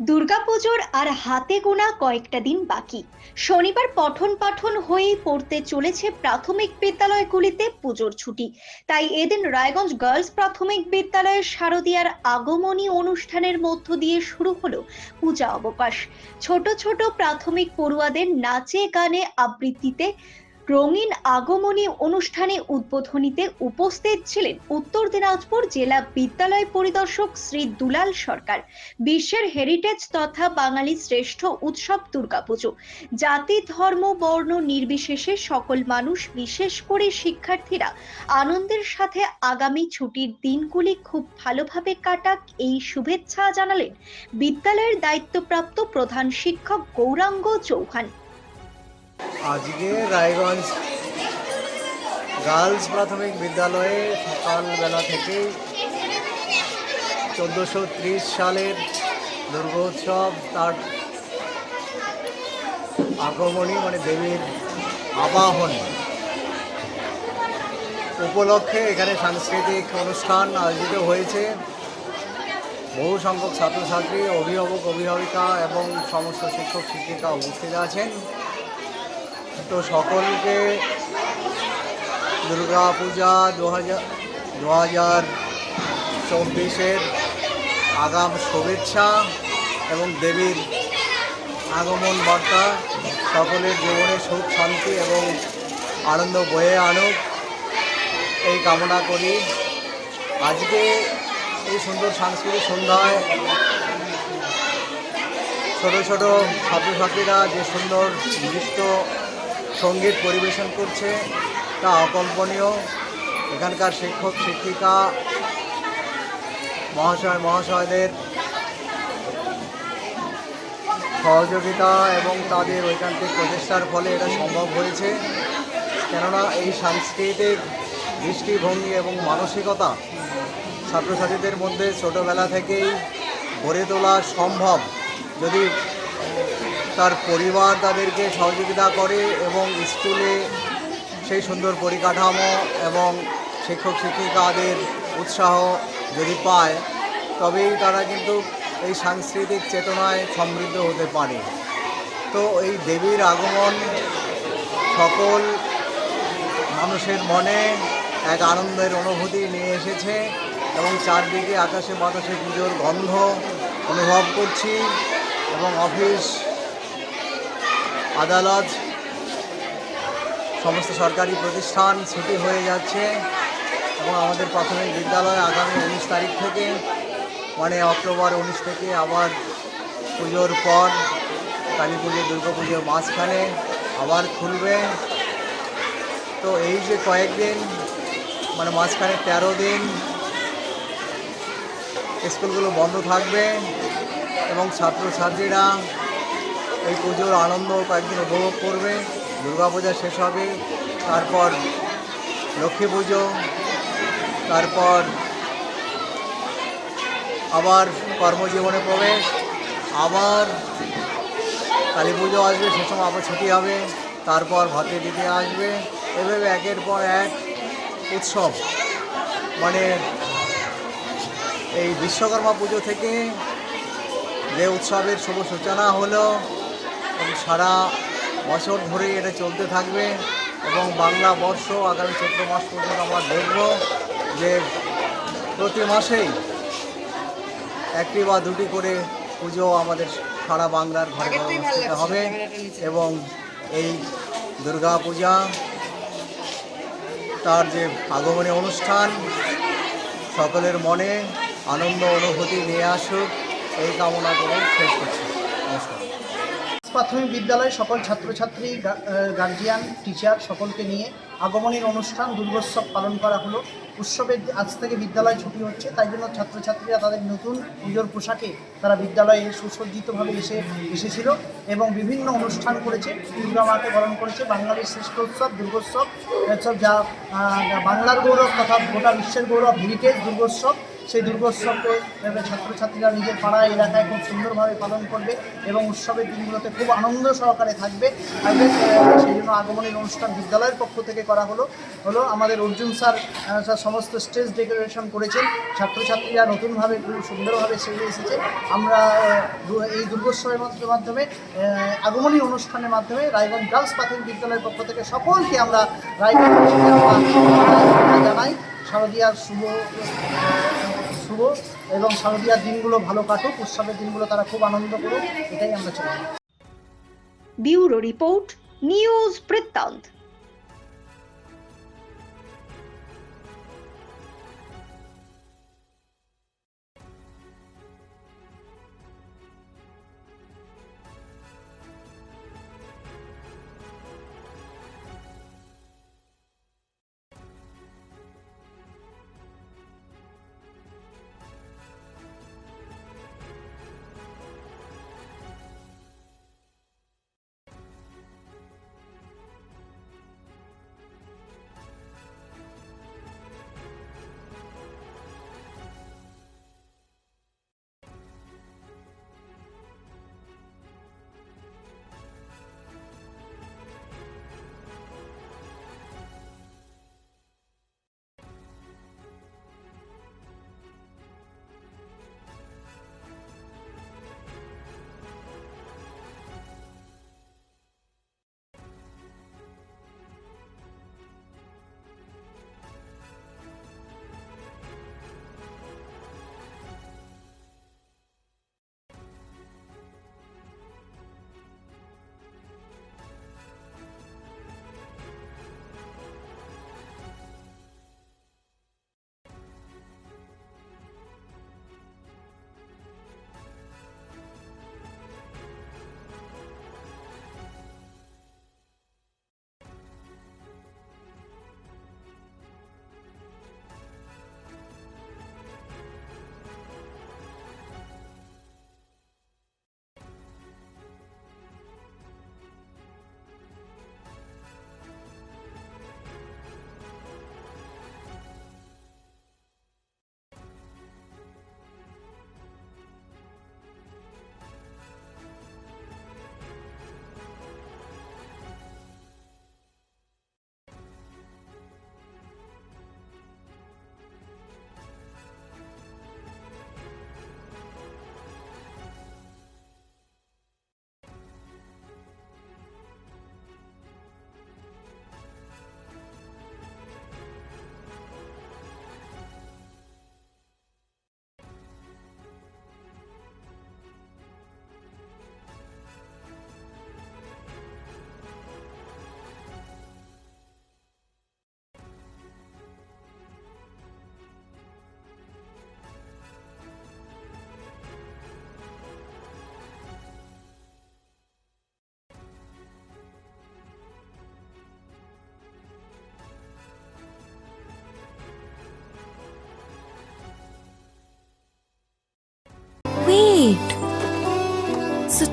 দুর্গাপুজোর আর হাতে গোনা কয়েকটা দিন বাকি। শনিবার পঠন পাঠন হয়েই পড়তে চলেছে প্রাথমিক বিদ্যালয়গুলিতে পুজোর ছুটি। তাই এদিন রায়গঞ্জ গার্লস প্রাথমিক বিদ্যালয়ের শারদীয়ার আগমনী অনুষ্ঠানের মধ্য দিয়ে শুরু হলো পূজা অবকাশ। ছোট ছোট প্রাথমিক পড়ুয়াদের নাচে গানে আবৃত্তিতে রঙিন আগমনী অনুষ্ঠানে উদ্বোধনীতে উপস্থিত ছিলেন উত্তর দিনাজপুর জেলা বিদ্যালয় পরিদর্শক শ্রী দুলাল সরকার। বিশ্বের হেরিটেজ তথা বাঙালি শ্রেষ্ঠ উৎসব দুর্গাপুজো। জাতি, ধর্ম, বর্ণ নির্বিশেষে সকল মানুষ, বিশেষ করে শিক্ষার্থীরা, আনন্দের সাথে আগামী ছুটির দিনগুলি খুব ভালোভাবে কাটাক এই শুভেচ্ছা জানালেন বিদ্যালয়ের দায়িত্বপ্রাপ্ত প্রধান শিক্ষক গৌরাঙ্গ চৌহান। আজকে রায়গঞ্জ গার্লস প্রাথমিক বিদ্যালয়ে সকালবেলা থেকেই চোদ্দোশো সালের দুর্গোৎসব, তার আগমনী মানে দেবীর আবাহন উপলক্ষে এখানে সাংস্কৃতিক অনুষ্ঠান আয়োজিত হয়েছে। বহু সংখ্যক ছাত্রছাত্রী, অভিভাবক, অভিভাবিকা এবং সমস্ত শিক্ষক শিক্ষিকা উপস্থিত আছেন। তো সকলকে দুর্গা পূজা দু হাজার দু হাজার চব্বিশের আগাম শুভেচ্ছা এবং দেবীর আগমন বার্তা। সকলের জীবনে সুখ, শান্তি এবং আনন্দ বয়ে আনুক। এই কামনা করি। আজকে এই সুন্দর সাংস্কৃতিক সন্ধ্যায় ছোট ছোট ছাত্রছাত্রীরা যে সুন্দর নৃত্য সংগীত পরিবেশন করছে, তা অকল্পনীয়। এখানকার শিক্ষক, শিক্ষিকা, মহাশয়, মহাশয়দের সহযোগিতা এবং তাদের ঐকান্তিক প্রচেষ্টার ফলে এটা সম্ভব হয়েছে। কেননা এই সাংস্কৃতিক দৃষ্টিভঙ্গি এবং মানসিকতা ছাত্রছাত্রীদের মধ্যে ছোটোবেলা থেকেই গড়ে তোলা সম্ভব। যদি তার পরিবার তাদেরকে সহযোগিতা করে এবং স্কুলে সেই সুন্দর পরিকাঠামো এবং শিক্ষক শিক্ষিকাদের উৎসাহ যদি পায়, তবেই তারা কিন্তু এই সাংস্কৃতিক চেতনায় সমৃদ্ধ হতে পারে। তো এই দেবীর আগমন সকল মানুষের মনে এক আনন্দের অনুভূতি নিয়ে এসেছে এবং চারদিকে আকাশে বাতাসে পুজোর গন্ধ অনুভব করছি এবং অফিস আদালত, সমস্ত সরকারি প্রতিষ্ঠান ছুটি হয়ে যাচ্ছে এবং আমাদের প্রাথমিক বিদ্যালয় আগামী উনিশ তারিখ থেকে মানে অক্টোবর উনিশ থেকে আবার পুজোর পর কালী পুজো, দুর্গা পুজোর মাঝখানে আবার খুলবে। তো এই যে কয়েকদিন মানে মাঝখানে তেরো দিন স্কুলগুলো বন্ধ থাকবে এবং ছাত্রছাত্রীরা এই পুজোর আনন্দ কয়েকদিন উপভোগ করবে, দুর্গাপূজা শেষ হবে, তারপর লক্ষ্মী পুজো, তারপর আবার কর্মজীবনে প্রবেশ, আবার কালী পুজো আসবে, সে সময় আবার ছুটি হবে, তারপর ভাতে দিতে আসবে, এভাবে একের পর এক উৎসব। মানে এই বিশ্বকর্মা পুজো থেকে যে উৎসবের শুভ সূচনা হলো সারা বছর ধরে এটা চলতে থাকবে এবং বাংলা বর্ষ আগামী চৈত্র মাস পর্যন্ত আমরা দেখব যে প্রতি মাসেই একটি বা দুটি করে পুজো আমাদের সারা বাংলার ঘরে ঘরে অনুষ্ঠিত হবে এবং এই দুর্গা পূজা, তার যে আগমনী অনুষ্ঠান, সকলের মনে আনন্দ অনুভূতি নিয়ে আসুক, এই কামনা করে শেষ করছি। প্রাথমিক বিদ্যালয়ে সকল ছাত্রছাত্রী গার্জিয়ান টিচার সকলকে নিয়ে আগমনের অনুষ্ঠান দুর্গোৎসব পালন করা হলো। উৎসবের আজ থেকে বিদ্যালয় ছুটি হচ্ছে, তাই জন্য ছাত্রছাত্রীরা তাদের নতুন পুজোর পোশাকে তারা বিদ্যালয়ে সুসজ্জিতভাবে এসে, এসেছিল এবং বিভিন্ন অনুষ্ঠান করেছে, দুর্গা মাকে বরণ করেছে, বাঙালির শ্রেষ্ঠ উৎসব, দুর্গোৎসব যা বাংলার গৌরব তথা গোটা বিশ্বের গৌরব হেরিটেজ দুর্গোৎসব। সেই দুর্গোৎসবকে ছাত্রছাত্রীরা নিজের পাড়া এলাকায় খুব সুন্দরভাবে পালন করবে এবং উৎসবের দিনগুলোতে খুব আনন্দ সহকারে থাকবে। সেই জন্য আগমনের অনুষ্ঠান বিদ্যালয়ের পক্ষ থেকে করা হলো। হলো আমাদের অর্জুন স্যার স্যার সমস্ত স্টেজ ডেকোরেশন করেছেন। ছাত্রছাত্রীরা নতুনভাবে খুব সুন্দরভাবে সেজে এসেছে। আমরা এই দুর্গোৎসবের মধ্য- মাধ্যমে আগমনী অনুষ্ঠানের মাধ্যমে রায়গঞ্জ গার্লস প্রাথমিক বিদ্যালয়ের পক্ষ থেকে সকলকে আমরা আমরা জানাই শারদীয়ার শুভ শুভ এবং শারদীয়ার দিনগুলো ভালো কাটুক, উৎসবের দিনগুলো তারা খুব আনন্দ করুক, এটাই আমরা চাই। Bureau report, news Brittanto.